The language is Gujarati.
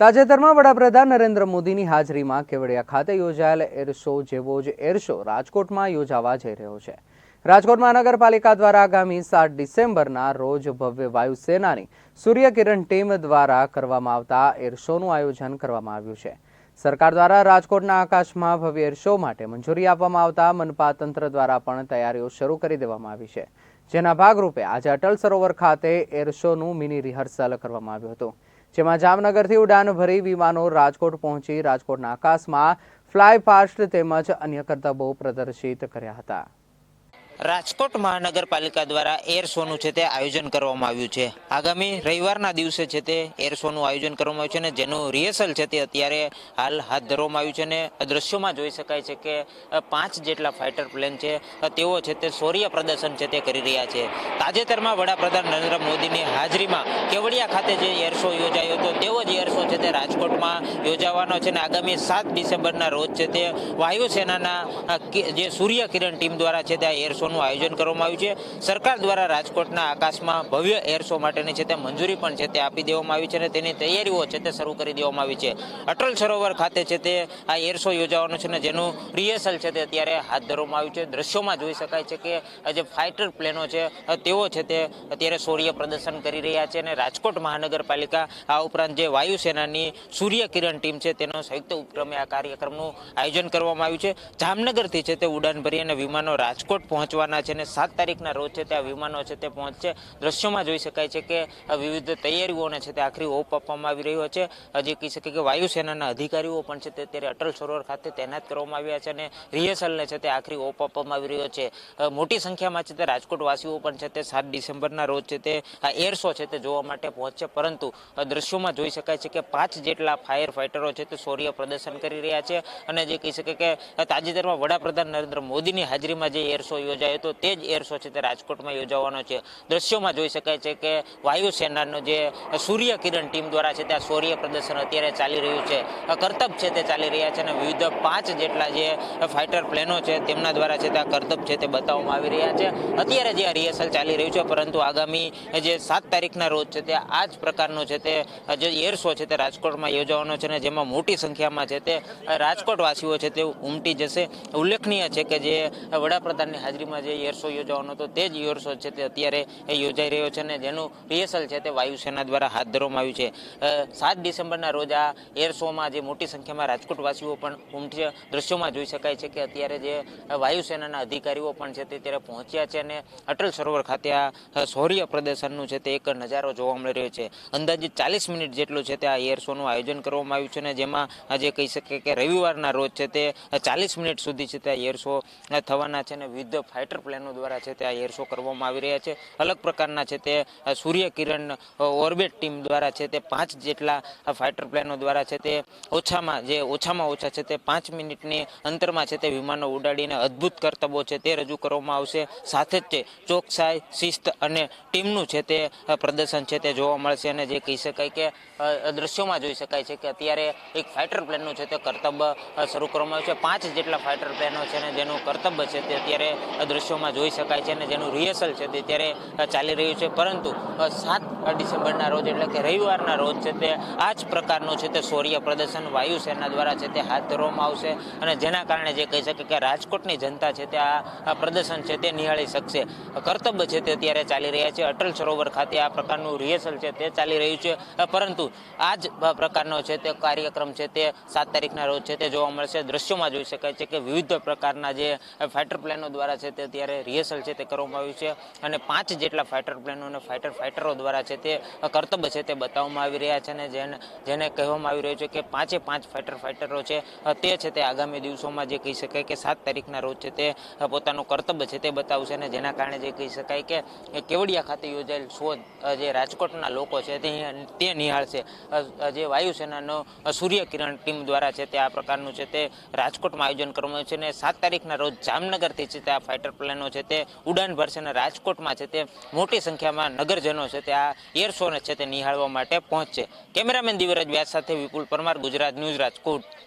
તાજેતરમાં વડાપ્રધાન નરેન્દ્ર મોદીની હાજરીમાં કેવડિયા ખાતે યોજાયેલ એર શો જેવો જ એર શો રાજકોટમાં યોજાવા જઈ રહ્યો છે. રાજકોટ મહાનગરપાલિકા દ્વારા આગામી સાત ડિસેમ્બરના રોજ ભવ્ય વાયુસેનાની સૂર્યકિરણ ટીમ દ્વારા કરવામાં આવતા એર શોનું આયોજન કરવામાં આવ્યું છે. સરકાર દ્વારા રાજકોટના આકાશમાં ભવ્ય એર શો માટે મંજૂરી આપવામાં આવતા મનપા તંત્ર દ્વારા પણ તૈયારીઓ શરૂ કરી દેવામાં આવી છે. જેના ભાગરૂપે આજે અટલ સરોવર ખાતે એર શોનું મિની રિહર્સલ કરવામાં આવ્યું હતું. જેમાં જામનગરથી ઉડાન ભરી વિમાનો રાજકોટ પહોંચી રાજકોટના આકાશમાં ફ્લાય પાસ્ટ તેમજ અન્ય કરતબો પ્રદર્શિત કર્યા હતા. રાજકોટ મહાનગરપાલિકા દ્વારા એર શોનું છે તે આયોજન કરવામાં આવ્યું છે. આગામી રવિવારના દિવસે છે તે એર શોનું આયોજન કરવામાં આવ્યું છે અને જેનું રિહર્સલ છે તે અત્યારે હાલ હાથ ધરવામાં આવ્યું છે અને દ્રશ્યોમાં જોઈ શકાય છે કે પાંચ જેટલા ફાઇટર પ્લેન છે તેઓ છે તે શૌર્ય પ્રદર્શન છે તે કરી રહ્યા છે. તાજેતરમાં વડાપ્રધાન નરેન્દ્ર મોદીની હાજરીમાં કેવડિયા ખાતે જે એર શો યોજાયો હતો, તેવો જ એર શો છે તે રાજકોટમાં યોજાવાનો છે અને આગામી સાત ડિસેમ્બરના રોજ છે તે વાયુસેનાના જે સૂર્ય કિરણ ટીમ દ્વારા છે તે આ એર શોનું આયોજન કરવામાં આવ્યું છે. સરકાર દ્વારા રાજકોટના આકાશમાં ભવ્ય એર શો માટેની છે તે મંજૂરી પણ છે તે આપી દેવામાં આવી છે અને તેની તૈયારીઓ છે તે શરૂ કરી દેવામાં આવી છે. અટલ સરોવર ખાતે છે તે આ એર શો યોજાવાનો છે અને જેનું રિહર્સલ છે તે અત્યારે હાથ ધરવામાં આવ્યું છે. દ્રશ્યોમાં જોઈ શકાય છે કે જે ફાઇટર પ્લેનો છે તેઓ છે તે અત્યારે શૌર્ય પ્રદર્શન કરી રહ્યા છે અને રાજકોટ મહાનગરપાલિકા આ ઉપરાંત જે વાયુસેનાની સૂર્ય કિરણ ટીમ છે તેનો સંયુક્ત ઉપક્રમે આ કાર્યક્રમનું આયોજન કરવામાં આવ્યું છે. જામનગરથી છે તે ઉડાન ભરી અને વિમાનો રાજકોટ પહોંચવાના છે અને સાત તારીખના રોજ છે તે આ વિમાનો છે તે પહોંચશે દ્રશ્યોમાં જોઈ શકાય છે કે વિવિધ તૈયારીઓને છે તે આખરી ઓપ આપવામાં આવી રહ્યો છે. હજી કહી શકે કે વાયુસેનાના અધિકારીઓ પણ છે તે અત્યારે અટલ સરોવર ખાતે તૈનાત કરવામાં આવ્યા છે અને રિહર્સલને છે તે આખરી ઓપ આપવામાં આવી રહ્યો છે. મોટી સંખ્યામાં છે તે રાજકોટવાસીઓ પણ છે તે સાત ડિસેમ્બરના રોજ છે તે, આ એર શો છે તે જોવા માટે પહોંચશે પરંતુ દ્રશ્યોમાં જોઈ શકાય છે કે પાંચ જેટલા ફાયર ફાઇટરો છે તે શૌર્ય પ્રદર્શન કરી રહ્યા છે. અને જે કહી શકે કે તાજેતરમાં વડાપ્રધાન નરેન્દ્ર મોદીની હાજરીમાં જે એર શો યોજાયો હતો તે જ એર શો છે તે રાજકોટમાં યોજાવાનો છે. દ્રશ્યોમાં જોઈ શકાય છે કે વાયુસેનાનો જે સૂર્ય કિરણ ટીમ દ્વારા છે ત્યાં શૌર્ય પ્રદર્શન અત્યારે ચાલી રહ્યું છે. કરતબ છે તે ચાલી રહ્યા છે અને વિવિધ પાંચ જેટલા જે ફાઇટર પ્લેનો છે તેમના દ્વારા છે તે કરતબ છે તે બતાવવામાં આવી રહ્યા છે. અત્યારે જે રિહર્સલ ચાલી રહ્યું છે પરંતુ આગામી જે સાત તારીખના રોજ છે તે આ જ પ્રકારનો છે તે જે એર શો છે તે રાજકોટમાં યોજાવાનો છે અને જેમાં મોટી સંખ્યામાં છે તે રાજકોટવાસીઓ છે તે ઉમટી જશે. ઉલ્લેખનીય છે કે જે વડાપ્રધાનની હાજરીમાં જે એર શો યોજાવાનો હતો, તે જ એર શો છે તે અત્યારે યોજાઈ રહ્યો છે અને જેનું રિહર્સલ છે તે વાયુસેના દ્વારા હાથ ધરવામાં આવ્યું છે. સાત ડિસેમ્બરના રોજ આ એર શોમાં જે મોટી સંખ્યામાં રાજકોટવાસીઓ પણ ઉમટી દ્રશ્યોમાં જોઈ શકાય છે કે અત્યારે જે વાયુસેનાના અધિકારીઓ પણ છે તે ત્યારે પહોંચ્યા છે અને અટલ સરોવર ખાતે આ શૌર્ય પ્રદર્શનનું છે તે એક નજારો જોવા મળી રહ્યો છે. અંદાજિત ચાલીસ મિનિટ જેટલું છે તે આ એર શોનું આયોજન કરવામાં આવ્યું છે અને જેમાં આજે કહી શકીએ કે રવિવારના રોજ છે તે ચાલીસ મિનિટ સુધી છે તે એર શો થવાના છે અને વિવિધ ફાઇટર પ્લેનો દ્વારા છે તે આ એર કરવામાં આવી રહ્યા છે. અલગ પ્રકારના છે તે સૂર્ય કિરણ ઓર્બિટ ટીમ દ્વારા છે તે પાંચ જેટલા ફાઇટર પ્લેનો દ્વારા છે તે ઓછામાં, જે ઓછામાં ઓછા છે તે પાંચ મિનિટની અંતરમાં છે તે વિમાનો ઉડાડીને અદ્ભુત કરતબો છે તે રજૂ કરવામાં આવશે. સાથે જ તે ચોકસાઈ, શિસ્ત અને ટીમનું છે તે પ્રદર્શન છે તે જોવા મળશે અને જે કહી શકાય કે દ્રશ્યોમાં જોઈ શકાય છે કે અત્યારે એક ફાઇટર પ્લેનનું છે તે કરતબ શરૂ કરવામાં આવ્યું છે. પાંચ જેટલા ફાઇટર પ્લેનો છે ને જેનું કરતબ છે તે અત્યારે દ્રશ્યોમાં જોઈ શકાય છે અને જેનું રિહર્સલ છે તે અત્યારે ચાલી રહ્યું છે પરંતુ સાત ડિસેમ્બરના રોજ એટલે કે રવિવારના રોજ છે તે આ જ પ્રકારનું છે તે શૌર્ય પ્રદર્શન વાયુસેના દ્વારા છે તે હાથ ધરવામાં આવશે અને જેના કારણે જે કહી શકે કે રાજકોટની જનતા છે તે આ પ્રદર્શન છે તે નિહાળી શકશે કર્તવ્ય છે તે અત્યારે ચાલી રહ્યા છે અટલ સરોવર ખાતે આ પ્રકારનું રિહર્સલ છે તે ચાલી રહ્યું છે પરંતુ આ જ પ્રકારનો છે તે કાર્યક્રમ છે તે સાત તારીખના રોજ છે તે જોવા મળશે દ્રશ્યોમાં જોઈ શકાય છે કે વિવિધ પ્રકારના જે ફાઇટર પ્લેનો દ્વારા છે તે અત્યારે રિહર્સલ છે તે કરવામાં આવ્યું છે અને પાંચ જેટલા ફાઇટર પ્લેનો અને ફાઇટર ફાઇટરો દ્વારા છે તે કર્તવ્ય છે તે બતાવવામાં આવી રહ્યા છે અને જેને જેને કહેવામાં આવી રહ્યું છે કે પાંચે પાંચ ફાઇટર ફાઇટરો છે તે છે તે આગામી દિવસોમાં જે કહી શકાય કે સાત તારીખના રોજ છે તે પોતાનું કર્તવ્ય છે તે બતાવશે અને જેના કારણે જે કહી શકાય કે કેવડિયા ખાતે યોજાયેલ શોધ જે રાજકોટના લોકો છે તે નિહાળશે જે વાયુસેનાનો સૂર્યકિરણ સૂર્ય કિરણ ટીમ દ્વારા છે તે આ પ્રકારનું છે તે રાજકોટમાં આયોજન કરવામાં આવ્યું છે અને સાત તારીખના રોજ જામનગરથી છે તે આ ફાઇટર પ્લેનો છે તે ઉડાન ભરશે અને રાજકોટમાં છે તે મોટી સંખ્યામાં નગરજનો છે તે આ એર શોને છે તે નિહાળવા માટે પહોંચશે કેમેરામેન દિવ્યરાજ વ્યાસ સાથે વિપુલ પરમાર, ગુજરાત ન્યૂઝ રાજકોટ.